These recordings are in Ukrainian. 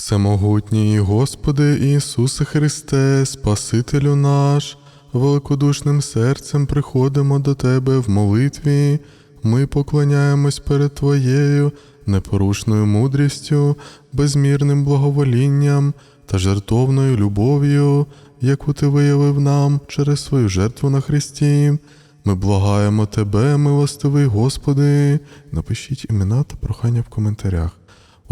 Всемогутній Господи Ісусе Христе, Спасителю наш, великодушним серцем приходимо до Тебе в молитві. Ми поклоняємось перед Твоєю непорушною мудрістю, безмірним благоволінням та жертовною любов'ю, яку Ти виявив нам через свою жертву на Христі. Ми благаємо Тебе, милостивий Господи. Напишіть імена та прохання в коментарях.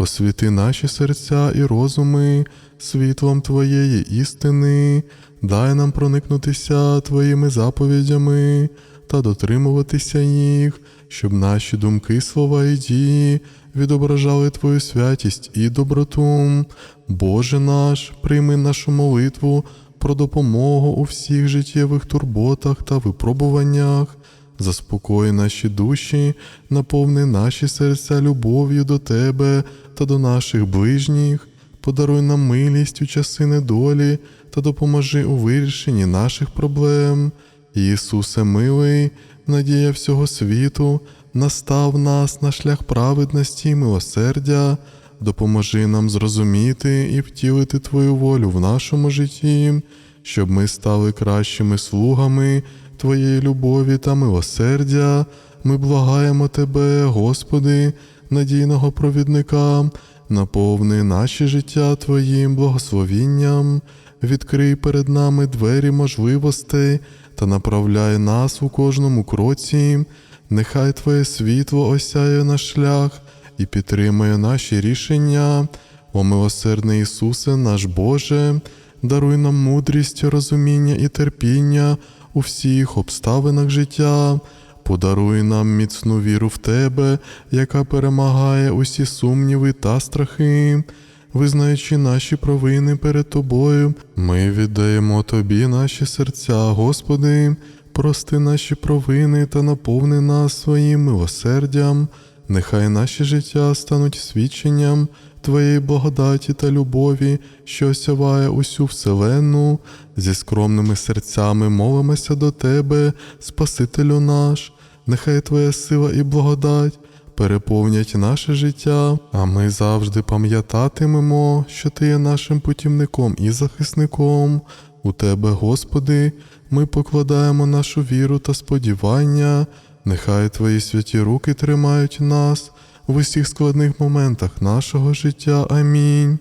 Освіти наші серця і розуми світлом Твоєї істини, дай нам проникнутися Твоїми заповідями та дотримуватися їх, щоб наші думки, слова і дії відображали Твою святість і доброту. Боже наш, прийми нашу молитву про допомогу у всіх життєвих турботах та випробуваннях. Заспокой наші душі, наповни наші серця любов'ю до Тебе та до наших ближніх, подаруй нам милість у часи недолі та допоможи у вирішенні наших проблем. Ісусе милий, надія всього світу, настав нас на шлях праведності і милосердя, допоможи нам зрозуміти і втілити Твою волю в нашому житті, щоб ми стали кращими слугами Твоєї любові та милосердя. Ми благаємо Тебе, Господи, надійного провідника, наповни наші життя Твоїм благословінням, відкрий перед нами двері можливостей та направляй нас у кожному кроці. Нехай Твоє світло осяє наш шлях і підтримує наші рішення. О милосердний Ісусе, наш Боже, даруй нам мудрість, розуміння і терпіння у всіх обставинах життя. Подаруй нам міцну віру в Тебе, яка перемагає усі сумніви та страхи. Визнаючи наші провини перед Тобою, ми віддаємо Тобі наші серця, Господи, прости наші провини та наповни нас своїм милосердям. Нехай наші життя стануть свідченням Твоєї благодаті та любові, що осяває усю вселенну. Зі скромними серцями молимося до Тебе, Спасителю наш, нехай Твоя сила і благодать переповнять наше життя, а ми завжди пам'ятатимемо, що Ти є нашим путівником і захисником. У Тебе, Господи, ми покладаємо нашу віру та сподівання. Нехай Твої святі руки тримають нас в усіх складних моментах нашого життя. Амінь.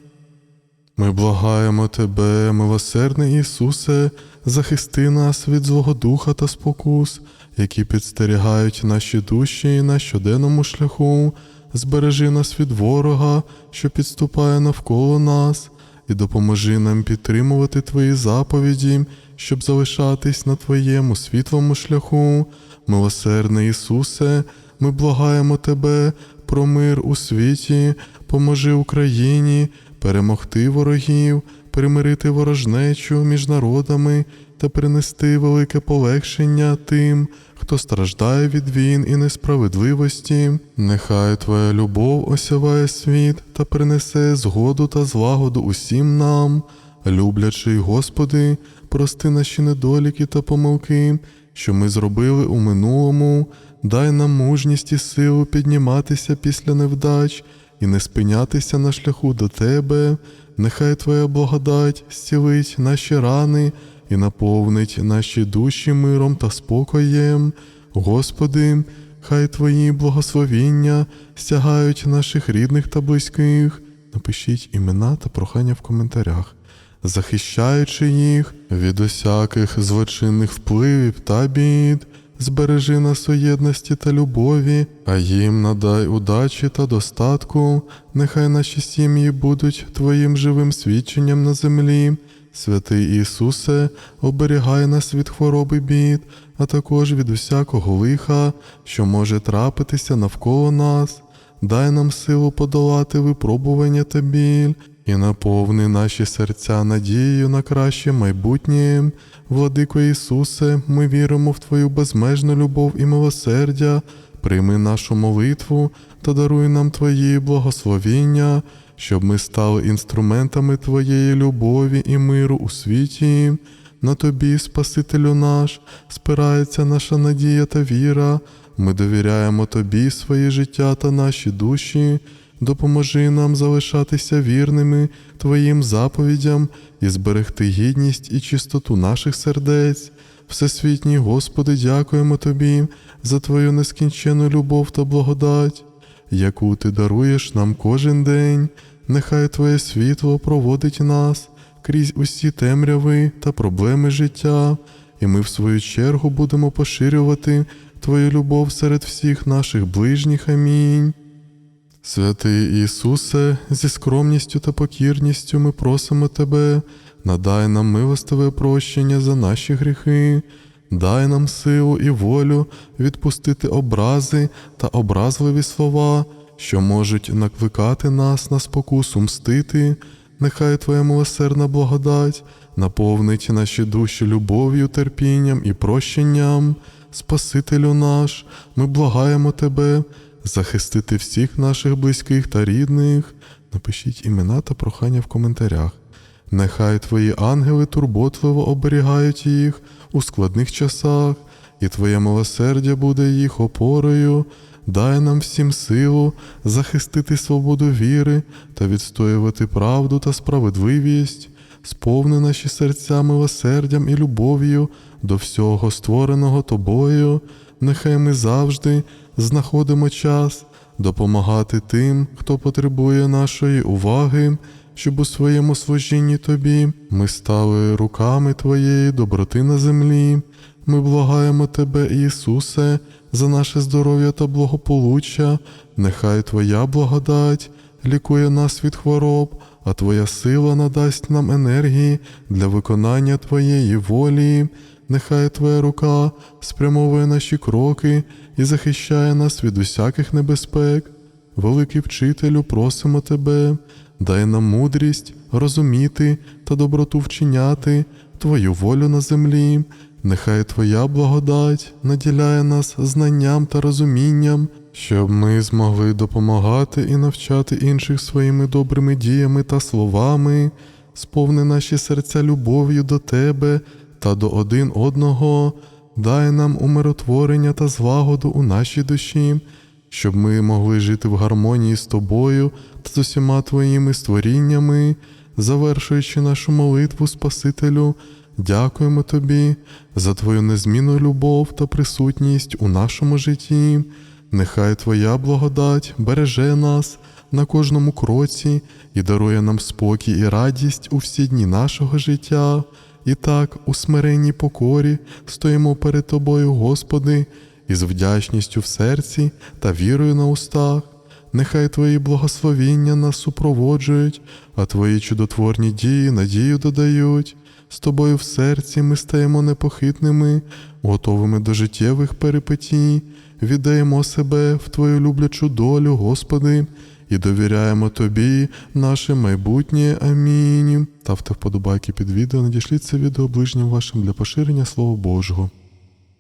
Ми благаємо Тебе, милосердний Ісусе, захисти нас від злого духа та спокус, які підстерігають наші душі на щоденному шляху, збережи нас від ворога, що підступає навколо нас, і допоможи нам підтримувати Твої заповіді, щоб залишатись на Твоєму світлому шляху. Милосердний Ісусе, ми благаємо Тебе про мир у світі, поможи Україні перемогти ворогів, примирити ворожнечу між народами та принести велике полегшення тим, хто страждає від війн і несправедливості. Нехай Твоя любов осяває світ та принесе згоду та злагоду усім нам. Люблячий Господи, прости наші недоліки та помилки, що ми зробили у минулому, дай нам мужність і силу підніматися після невдач і не спинятися на шляху до Тебе. Нехай Твоя благодать зцілить наші рани і наповнить наші душі миром та спокоєм. Господи, хай Твої благословіння стягають наших рідних та близьких. Напишіть імена та прохання в коментарях захищаючи їх від усяких злочинних впливів та бід, збережи нас у єдності та любові, а їм надай удачі та достатку, нехай наші сім'ї будуть Твоїм живим свідченням на землі. Святий Ісусе, оберігай нас від хвороби бід, а також від усякого лиха, що може трапитися навколо нас. Дай нам силу подолати випробування та біль і наповни наші серця надією на краще майбутнє. Владико Ісусе, ми віримо в Твою безмежну любов і милосердя. Прийми нашу молитву та даруй нам Твої благословіння, щоб ми стали інструментами Твоєї любові і миру у світі. На Тобі, Спасителю наш, спирається наша надія та віра. Ми довіряємо Тобі своє життя та наші душі. допоможи нам залишатися вірними Твоїм заповідям і зберегти гідність і чистоту наших сердець. Всесвітній Господи, дякуємо Тобі за Твою нескінчену любов та благодать, яку Ти даруєш нам кожен день. Нехай Твоє світло проводить нас крізь усі темряви та проблеми життя, і ми, в свою чергу, будемо поширювати Твою любов серед всіх наших ближніх. Амінь. Святий Ісусе, зі скромністю та покірністю ми просимо Тебе, надай нам милостиве прощення за наші гріхи, дай нам силу і волю відпустити образи та образливі слова, що можуть накликати нас на спокусу мстити. Нехай Твоя милосердна благодать наповнить наші душі любов'ю, терпінням і прощенням. Спасителю наш, ми благаємо Тебе захистити всіх наших близьких та рідних. Напишіть імена та прохання в коментарях. Нехай Твої ангели турботливо оберігають їх у складних часах, і Твоє милосердя буде їх опорою. Дай нам всім силу захистити свободу віри та відстоювати правду та справедливість, сповни наші серця милосердям і любов'ю до всього створеного Тобою. Нехай ми завжди знаходимо час допомагати тим, хто потребує нашої уваги, щоб у своєму служінні Тобі ми стали руками Твоєї доброти на землі. Ми благаємо Тебе, Ісусе, за наше здоров'я та благополуччя. Нехай Твоя благодать лікує нас від хвороб, а Твоя сила надасть нам енергії для виконання Твоєї волі. Нехай Твоя рука спрямовує наші кроки і захищає нас від усяких небезпек. Великий вчителю, просимо Тебе, дай нам мудрість розуміти та доброту вчиняти Твою волю на землі. Нехай Твоя благодать наділяє нас знанням та розумінням, щоб ми змогли допомагати і навчати інших своїми добрими діями та словами, сповни наші серця любов'ю до Тебе та до один одного, дай нам умиротворення та злагоду у нашій душі, щоб ми могли жити в гармонії з Тобою та з усіма Твоїми створіннями, завершуючи нашу молитву Спасителю. Дякуємо Тобі за Твою незмінну любов та присутність у нашому житті. Нехай Твоя благодать береже нас на кожному кроці і дарує нам спокій і радість у всі дні нашого життя. І так, у смиренній покорі стоїмо перед Тобою, Господи, із вдячністю в серці та вірою на устах. Нехай Твої благословіння нас супроводжують, а Твої чудотворні дії надію додають. З тобою в серці ми стаємо непохитними, готовими до життєвих перипетій, віддаємо себе в Твою люблячу долю, Господи, і довіряємо Тобі наше майбутнє. Амінь. Ставте вподобайки під відео, надішліть це відео ближнім вашим для поширення Слова Божого.